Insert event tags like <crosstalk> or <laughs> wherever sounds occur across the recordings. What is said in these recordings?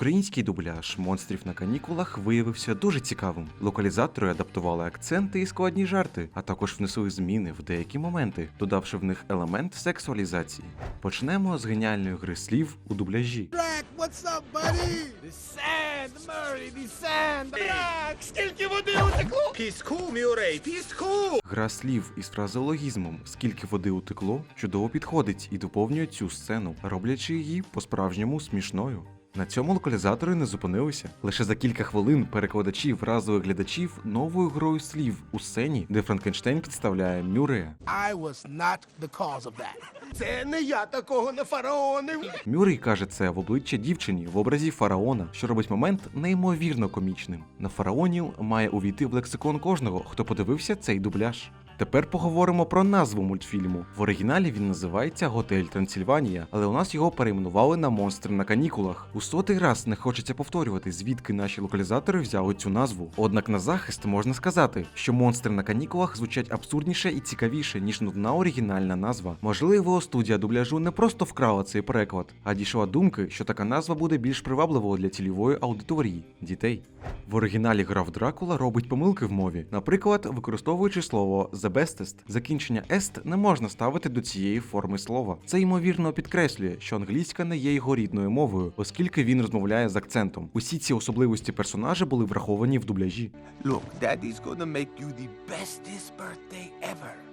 Український дубляж монстрів на канікулах виявився дуже цікавим. Локалізатори адаптували акценти і складні жарти, а також внесли зміни в деякі моменти, додавши в них елемент сексуалізації. Почнемо з геніальної гри слів у дубляжі. Drac, what's up, buddy? The sand, Murray, the sand. Drac, скільки води утекло? Піску, Мюррей, піску! Гра слів із фразеологізмом Скільки води утекло чудово підходить і доповнює цю сцену, роблячи її по-справжньому смішною. На цьому локалізатори не зупинилися. Лише за кілька хвилин перекладачі вразили глядачів новою грою слів у сцені, де Франкенштейн підставляє Мюрея. I was not the cause of that. Це не я такого не фараонив. Мюррей каже це в обличчя дівчині в образі фараона, що робить момент неймовірно комічним. На фараонів має увійти в лексикон кожного, хто подивився цей дубляж. Тепер поговоримо про назву мультфільму. В оригіналі він називається Готель Трансильванія, але у нас його перейменували на монстри на канікулах. У сотий раз не хочеться повторювати, звідки наші локалізатори взяли цю назву. Однак на захист можна сказати, що монстри на канікулах звучать абсурдніше і цікавіше, ніж нудна оригінальна назва. Можливо, студія дубляжу не просто вкрала цей переклад, а дійшла думки, що така назва буде більш привабливою для цільової аудиторії дітей. В оригіналі граф Дракула робить помилки в мові, наприклад, використовуючи слово «the bestest», закінчення «est» не можна ставити до цієї форми слова. Це ймовірно підкреслює, що англійська не є його рідною мовою, оскільки він розмовляє з акцентом. Усі ці особливості персонажа були враховані в дубляжі. Look, Daddy's gonna make you the bestest birthday ever.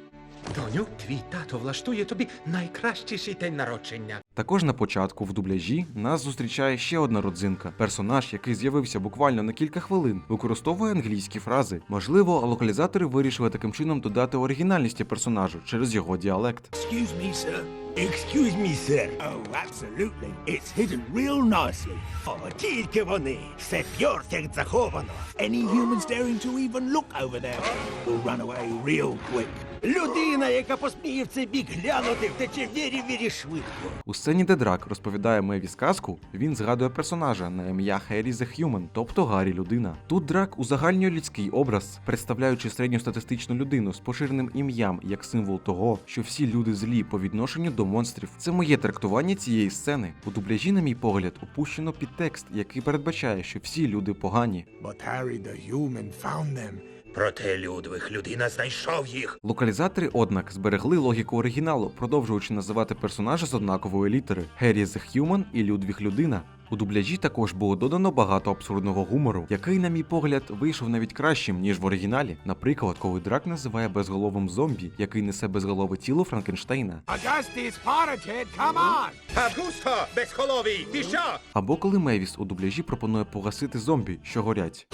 Доню, твій тато влаштує тобі найкращіший день народження. Також на початку в дубляжі нас зустрічає ще одна родзинка. Персонаж, який з'явився буквально на кілька хвилин, використовує англійські фрази. Можливо, локалізатори вирішили таким чином додати оригінальності персонажу через його діалект. Excuse me, sir. Excuse me, sir. Oh, absolutely. It's hidden real nicely. О, тільки вони. Все пьортяк заховано. Any humans daring to even look over there will run away real quick. Людина, яка посміє в цей бік глянути, втече вірі-вірі швидко. У сцені, де Драк розповідає Меві сказку, він згадує персонажа на ім'я Хері the Human, тобто Гаррі людина. Тут Драк узагальнює людський образ, представляючи середньостатистичну людину з поширеним ім'ям як символ того, що всі люди злі по відношенню до монстрів. Це моє трактування цієї сцени. У дубляжі, на мій погляд, опущено підтекст, який передбачає, що всі люди погані. But Harry the human found them. Проте Людвиг, людина знайшов їх. Локалізатори, однак, зберегли логіку оригіналу, продовжуючи називати персонажа з однакової літери Геррі the Human і Людвіг Людина. У дубляжі також було додано багато абсурдного гумору, який, на мій погляд, вийшов навіть кращим, ніж в оригіналі. Наприклад, коли Драк називає безголовим зомбі, який несе безголове тіло Франкенштейна. Ти що? Або коли Мевіс у дубляжі пропонує погасити зомбі, що горять.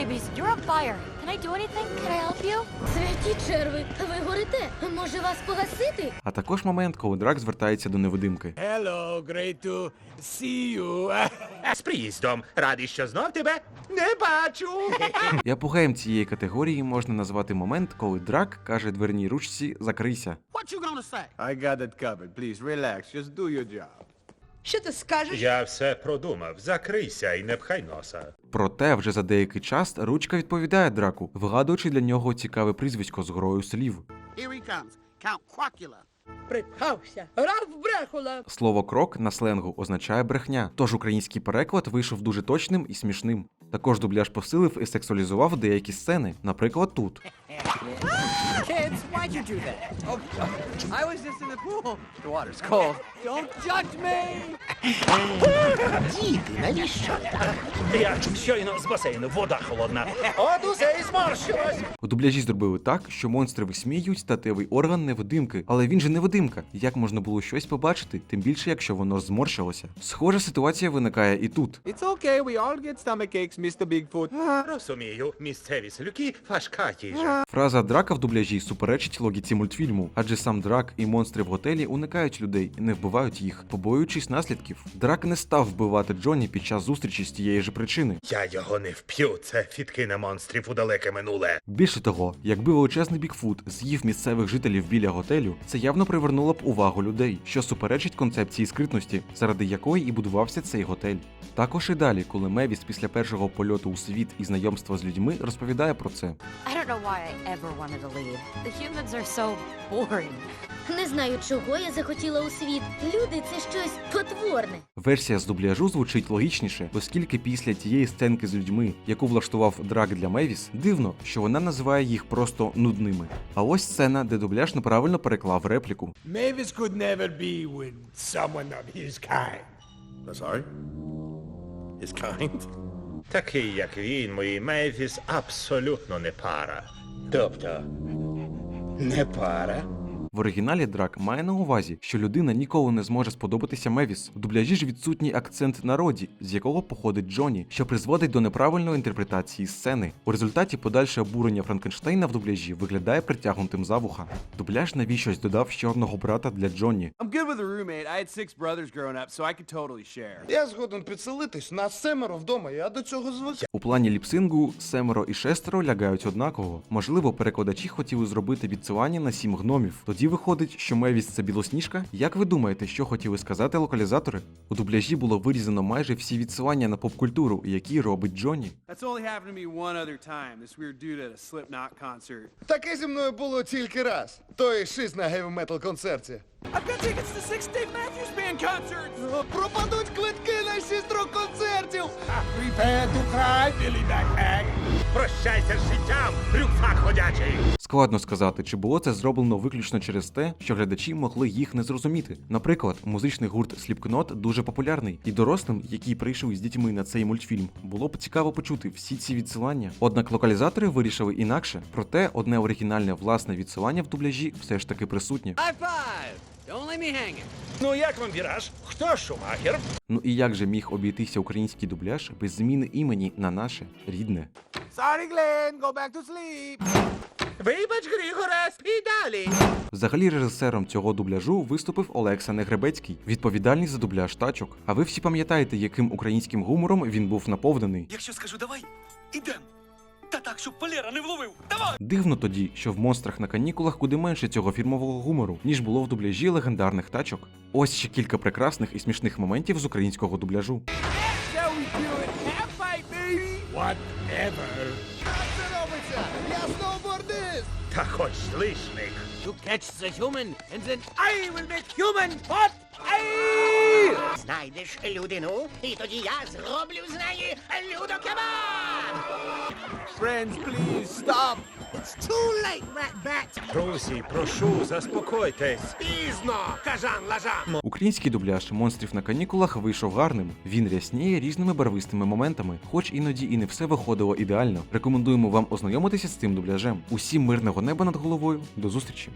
Rabies, you're on fire. Can I do anything? Can I help you? Святі черви, ви горите? Може вас погасити? А також момент, коли Драк звертається до невидимки. Hello, great to see you. <laughs> З приїздом. Радий, що знов тебе не бачу. <laughs> І апогеєм цієї категорії можна назвати момент, коли Драк каже дверній ручці Закрийся. What you gonna say? I got it covered. Please relax. Just do your job. Що ти скажеш? Я все продумав. Закрийся і не пхай носа. Проте вже за деякий час ручка відповідає драку, вигадуючи для нього цікаве прізвисько з грою слів. Here he comes. Count Quackula. Припхався. Брехула. Слово крок на сленгу означає брехня, тож український переклад вийшов дуже точним і смішним. Також дубляж посилив і сексуалізував деякі сцени, наприклад, тут. Kids, why'd you do that? Oh, I was just in the pool. The water's cold. Don't judge me! Я щойно з басейну, вода холодна. От усе і зморщилось. У дубляжі зробили так, що монстри висміюють статевий орган невидимки, але він же невидимка. Як можна було щось побачити, тим більше, якщо воно зморщилося. Схожа ситуація виникає і тут. It's okay. We all get stomach aches, Mr. Bigfoot. Розумію, місцеві селюки важка їжа. Фраза драка в дубляжі суперечить логіці мультфільму, адже сам драк і монстри в готелі уникають людей і не вбивають їх, побоюючись наслідків. Драк не став вбивати Джонні під час зустрічі з тієї ж причини. Я його не вп'ю. Це відкине монстрів у далеке минуле. Більше того, якби величезний Бікфут з'їв місцевих жителів біля готелю, це явно привернуло б увагу людей, що суперечить концепції скритності, заради якої і будувався цей готель. Також і далі, коли Мевіс після першого польоту у світ і знайомства з людьми розповідає про це. I don't know why I ever wanted to leave. The humans are so boring. Не знаю, чого я захотіла у світ. Люди це щось потворне. Версія з дубляжу звучить логічніше, оскільки після тієї сценки з людьми, яку влаштував драк для Мевіс, дивно, що вона називає їх просто нудними. А ось сцена, де дубляж неправильно переклав репліку. Mavis could never be with someone of his kind. Sorry? His kind? Такий, як він, мої Мейфіс, абсолютно не пара. Тобто, не пара. В оригіналі Драк має на увазі, що людина ніколи не зможе сподобатися Мевіс. В дубляжі ж відсутній акцент на роді, з якого походить Джоні, що призводить до неправильної інтерпретації сцени. У результаті подальше обурення Франкенштейна в дубляжі виглядає притягнутим за вуха. Дубляж навіщось додав ще одного брата для share. Я згоден підселитись на семеро вдома, я до цього звик. У плані ліпсингу семеро і шестеро лягають однаково. Можливо, перекладачі хотіли зробити відсилання на сім гномів. Тоді виходить, що Мевіс це білосніжка. Як ви думаєте, що хотіли сказати локалізатори? У дубляжі було вирізано майже всі відсилання на попкультуру, які робить concert. Таке зі мною було тільки раз. Той шиз на геві-метал концерті. I've got tickets to six Dave Matthews Band concerts! <laughs> Пропадуть квитки на шість рок-концертів! Prepare to cry, Billy Прощайся з життям, рюкзак ходячий! Складно сказати, чи було це зроблено виключно через те, що глядачі могли їх не зрозуміти. Наприклад, музичний гурт Slipknot дуже популярний, і дорослим, які прийшли з дітьми на цей мультфільм, було б цікаво почути всі ці відсилання. Однак локалізатори вирішили інакше, проте одне оригінальне власне відсилання в дубляжі все ж таки присутнє. High five! Don't me. Ну як вам віраж? Хто Шумахер? Ну і як же міг обійтися український дубляж без зміни імені на наше рідне? Sorry, Glenn, go back to sleep! Вибач, Григоре, спій далі! Взагалі режисером цього дубляжу виступив Олекса Негребецький, відповідальний за дубляж тачок. А ви всі пам'ятаєте, яким українським гумором він був наповнений? Якщо скажу давай, ідем. Та так, щоб Валера не вловив. Давай! Дивно тоді, що в монстрах на канікулах куди менше цього фірмового гумору, ніж було в дубляжі легендарних тачок. Ось ще кілька прекрасних і смішних моментів з українського дубляжу. Я сноубордист! Та хоч лишник. You catch the human, and then I will make human what? I... Знайдеш людину, і тоді я зроблю з неї людокебаб! Friends, please stop! It's too late, rat-bat! Друзі, прошу, заспокойтесь. Пізно, кажан лажан! Український дубляж монстрів на канікулах вийшов гарним. Він рясніє різними барвистими моментами, хоч іноді і не все виходило ідеально. Рекомендуємо вам ознайомитися з цим дубляжем. Усім мирного неба над головою. До зустрічі!